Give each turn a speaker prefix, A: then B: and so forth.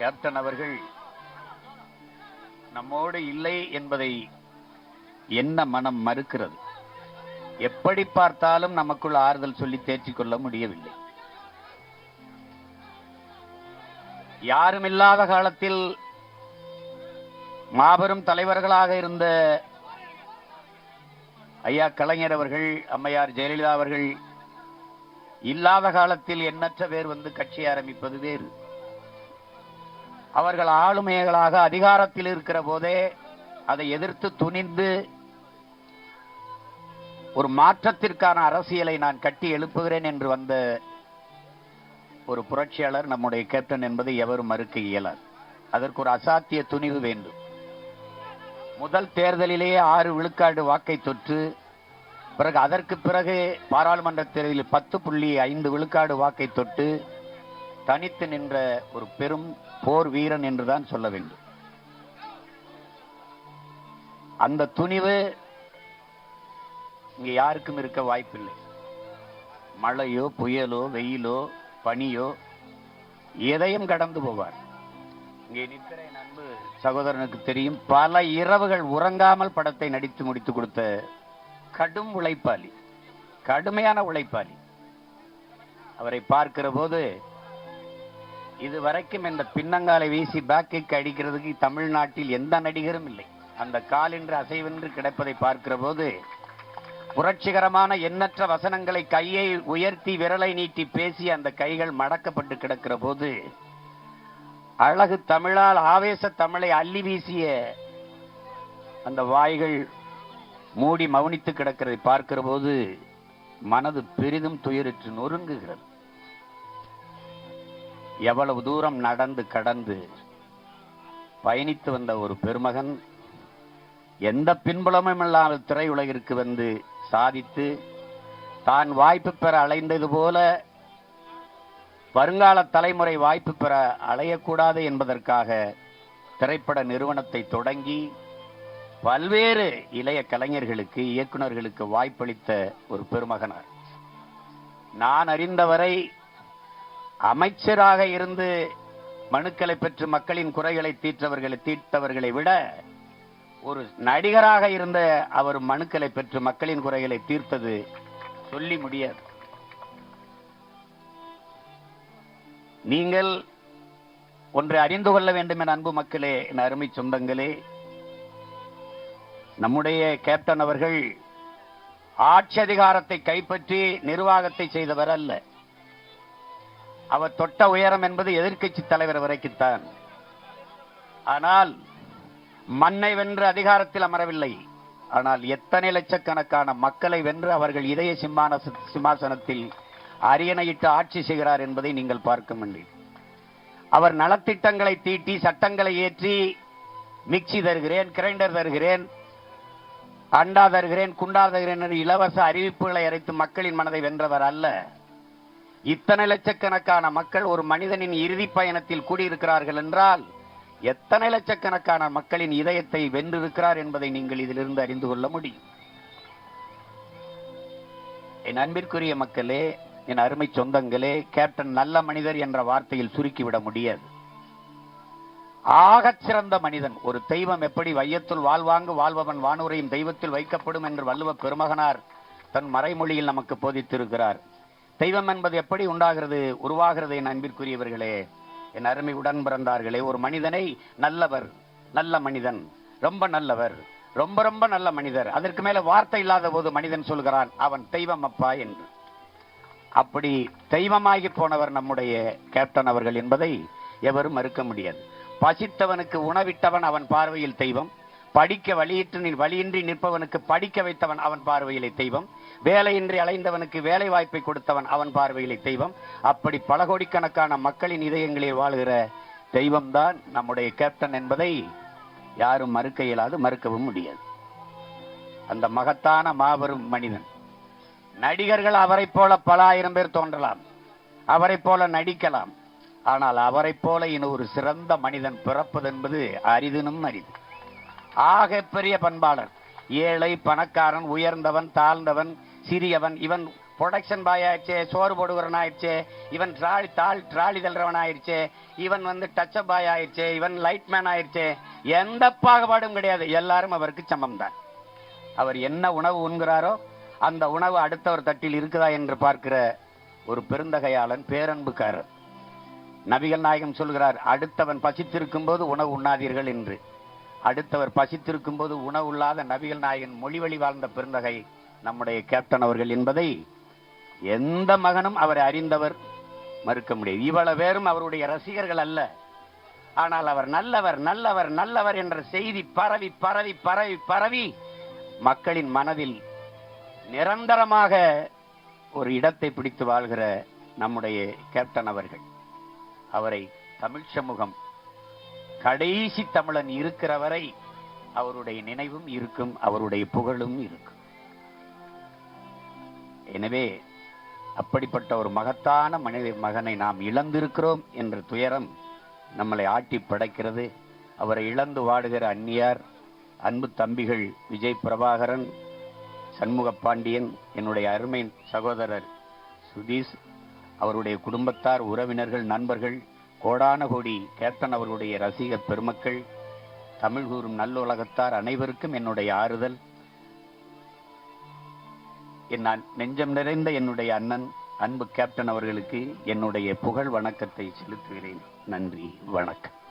A: Captain அவர்கள் நம்மோடு இல்லை என்பதை என்ன மனம் மறுக்கிறது? எப்படி பார்த்தாலும் நமக்குள் ஆறுதல் சொல்லி தேர்ச்சி கொள்ள முடியவில்லை. யாரும் இல்லாத காலத்தில் மாபெரும் தலைவர்களாக இருந்த ஐயா கலைஞர் அவர்கள் அம்மையார் ஜெயலலிதா அவர்கள் இல்லாத காலத்தில் எண்ணற்ற பேர் வந்து கட்சி ஆரம்பிப்பது வேறு. அவர்கள் ஆளுமைகளாக அதிகாரத்தில் இருக்கிற போதே அதை எதிர்த்து துணிந்து ஒரு மாற்றத்திற்கான அரசியலை நான் கட்டி எழுப்புகிறேன் என்று வந்த ஒரு புரட்சியாளர் நம்முடைய கேப்டன் என்பதை எவரும் மறுக்க இயலாது. அதற்கு ஒரு அசாத்திய துணிவு வேண்டும். முதல் தேர்தலிலேயே ஆறு விழுக்காடு வாக்கை தொற்று பிறகு அதற்கு பிறகு பாராளுமன்ற தேர்தலில் பத்து புள்ளி ஐந்து விழுக்காடு வாக்கை தொட்டு தனித்து நின்ற ஒரு பெரும் போர் வீரன் என்றுதான் சொல்ல வேண்டும். அந்த துணிவு இங்க யாருக்கும் இருக்க வாய்ப்பில்லை. மழையோ புயலோ வெயிலோ பனியோ எதையும் கடந்து போவார். இங்கே நிற்கிற என் அன்பு சகோதரனுக்கு தெரியும் பல இரவுகள் உறங்காமல் படத்தை நடித்து முடித்து கொடுத்த கடும் உழைப்பாளி கடுமையான உழைப்பாளி. அவரை பார்க்கிற போது இதுவரைக்கும் இந்த பின்னங்காலை வீசி பேக்கைக்கு அடிக்கிறதுக்கு தமிழ்நாட்டில் எந்த நடிகரும் இல்லை. அந்த காலின்று அசைவென்று கிடப்பதை பார்க்கிற போது புரட்சிகரமான எண்ணற்ற வசனங்களை கையை உயர்த்தி விரலை நீட்டி பேசி அந்த கைகள் மடக்கப்பட்டு கிடக்கிற போது அழகு தமிழால் ஆவேச தமிழை அள்ளி வீசிய அந்த வாய்கள் மூடி மௌனித்து கிடக்கிறதை பார்க்கிற போது மனது பெரிதும் துயரிற்று நொறுங்குகிறது. எவ்வளவு தூரம் நடந்து கடந்து பயணித்து வந்த ஒரு பெருமகன் எந்த பின்புலமும் இல்லாமல் திரையுலகிற்கு வந்து சாதித்து தான் வாய்ப்பு பெற அலைந்தது போல வருங்கால தலைமுறை வாய்ப்பு பெற அலையக்கூடாது என்பதற்காக திரைப்பட நிறுவனத்தை தொடங்கி பல்வேறு இளைய கலைஞர்களுக்கு இயக்குனர்களுக்கு வாய்ப்பளித்த ஒரு பெருமகனார். நான் அறிந்தவரை அமைச்சராக இருந்து மனுக்களை பெற்று மக்களின் குறைகளை தீர்த்தவர்களை தீர்த்தவர்களை விட ஒரு நடிகராக இருந்த அவர் மனுக்களை பெற்று மக்களின் குறைகளை தீர்த்தது சொல்லி முடியாது. நீங்கள் ஒன்றை அறிந்து கொள்ள வேண்டும் என அன்பு மக்களே என் அருமை சொந்தங்களே. நம்முடைய கேப்டன் அவர்கள் ஆட்சி அதிகாரத்தை கைப்பற்றி நிர்வாகத்தை செய்தவர் அல்ல. அவர் தொட்ட உயரம் என்பது எதிர்க்கட்சி தலைவர் வரைக்குத்தான். ஆனால் மண்ணை வென்று அதிகாரத்தில் அமரவில்லை. ஆனால் எத்தனை லட்சக்கணக்கான மக்களை வென்று அவர்கள் இதய சிம்மான சிம்மாசனத்தில் அரியணையிட்டு ஆட்சி செய்கிறார் என்பதை நீங்கள் பார்க்க முடியும். அவர் நலத்திட்டங்களை தீட்டி சட்டங்களை ஏற்றி மிக்சி தருகிறேன் கிரைண்டர் தருகிறேன் அண்டா தருகிறேன் குண்டா தருகிறேன் என்று இலவச அறிவிப்புகளை அரைத்து மக்களின் மனதை வென்றவர் அல்ல. இத்தனை லட்சக்கணக்கான மக்கள் ஒரு மனிதனின் இறுதி பயணத்தில் கூடியிருக்கிறார்கள் என்றால் எத்தனை லட்சக்கணக்கான மக்களின் இதயத்தை வென்றிருக்கிறார் என்பதை நீங்கள் இதிலிருந்து அறிந்து கொள்ள முடியும். என் அன்பிற்குரிய மக்களே என் அருமை சொந்தங்களே கேப்டன் நல்ல மனிதர் என்ற வார்த்தையில் சுருக்கிவிட முடியாது. ஆகச் சிறந்த மனிதன் ஒரு தெய்வம் எப்படி வையத்துள் வாழ்வாங்கு வாழ்பவன் வானூரையும் தெய்வத்தில் வைக்கப்படும் என்று வள்ளுவ பெருமகனார் தன் மறைமொழியில் நமக்கு போதித்திருக்கிறார். தெய்வம் என்பது எப்படி உண்டாகிறது உருவாகிறது என் அன்பிற்குரியவர்களே? என் அருமை உடன் பிறந்தார்களே ஒரு மனிதனை நல்லவர் நல்ல மனிதன் ரொம்ப நல்லவர் ரொம்ப ரொம்ப நல்ல மனிதர் அதற்கு மேல வார்த்தை இல்லாத போது மனிதன் சொல்கிறான் அவன் தெய்வம் அப்பா என்று. அப்படி தெய்வமாகி போனவர் நம்முடைய கேப்டன் அவர்கள் என்பதை எவரும் மறுக்க முடியாது. பசித்தவனுக்கு உணவிட்டவன் அவன் பார்வையில் தெய்வம் படிக்க வழியிட்டு நீ வழியின்றி நிற்பவனுக்கு படிக்க வைத்தவன் அவன் பார்வையிலே தெய்வம். வேலையின்றி அலைந்தவனுக்கு வேலை வாய்ப்பை கொடுத்தவன் அவன் பார்வையிலே தெய்வம். அப்படி பல கோடிக்கணக்கான மக்களின் இதயங்களில் வாழ்கிற தெய்வம்தான் நம்முடைய கேப்டன் என்பதை யாரும் மறுக்க இயலாது மறுக்கவும் முடியாது. அந்த மகத்தான மாபெரும் மனிதன். நடிகர்கள் அவரைப் போல பல ஆயிரம் பேர் தோன்றலாம். அவரைப் போல நடிக்கலாம். ஆனால் அவரைப் போல இனி ஒரு சிறந்த மனிதன் பிறப்பது என்பது அரிதினும் அரிது ஆக பெரிய பண்பாளர். ஏழை பணக்காரன் உயர்ந்தவன் தாழ்ந்தவன் சிறியவன் இவன் ப்ரொடக்ஷன் பாய் ஆயிடுச்சே சோறு போடுகிறவன் ஆயிடுச்சே இவன் ட்ராலி தாள் ட்ராலி தள்ளுறவன் ஆயிடுச்சே இவன் வந்து டச் பாய் ஆயிடுச்சே இவன் லைட் மேன் ஆயிடுச்சே எந்த பாகுபாடும் கிடையாது. எல்லாரும் அவருக்கு சமம் தான் அவர் என்ன உணவு உண்கிறாரோ அந்த உணவு அடுத்தவர் தட்டில் இருக்குதா என்று பார்க்கிற ஒரு பெருந்தகையாளன் பேரன்புக்காரர். நபிகள் நாயகம் சொல்கிறார் அடுத்தவன் பசித்திருக்கும் போது உணவு உண்ணாதீர்கள் என்று. அடுத்தவர் பசித்திருக்கும் போது உணவு இல்லாத நபிகள் நாயகன் மொழிவழி வாழ்ந்த பெருந்தகை நம்முடைய கேப்டன் அவர்கள் என்பதை எந்த மகனும் அவரை அறிந்தவர் மறுக்க முடியாது. இவ்வளவு பேரும் அவருடைய ரசிகர்கள் அல்ல. ஆனால் அவர் நல்லவர் நல்லவர் நல்லவர் என்ற செய்தி பரவி பரவி பரவி பரவி மக்களின் மனதில் நிரந்தரமாக ஒரு இடத்தை பிடித்து வாழ்கிற நம்முடைய கேப்டன் அவர்கள். அவரை தமிழ் சமூகம் கடைசி தமிழன் இருக்கிற வரை அவருடைய நினைவும் இருக்கும் அவருடைய புகழும் இருக்கும். எனவே அப்படிப்பட்ட ஒரு மகத்தான மனித மகனை நாம் இழந்திருக்கிறோம் என்ற துயரம் நம்மளை ஆட்டி படைக்கிறது. அவரை இழந்து வாடுகிற அந்நியார் அன்பு தம்பிகள் விஜய் பிரபாகரன் சண்முக பாண்டியன் என்னுடைய அருமை சகோதரர் சுதீஷ் அவருடைய குடும்பத்தார் உறவினர்கள் நண்பர்கள் கோடான கோடி கேப்டன் அவர்களுடைய ரசிகர் பெருமக்கள் தமிழ் கூறும் நல்லுலகத்தார் அனைவருக்கும் என்னுடைய ஆறுதல். என் நெஞ்சம் நிறைந்த என்னுடைய அண்ணன் அன்பு கேப்டன் அவர்களுக்கு என்னுடைய புகழ் வணக்கத்தை செலுத்துகிறேன். நன்றி வணக்கம்.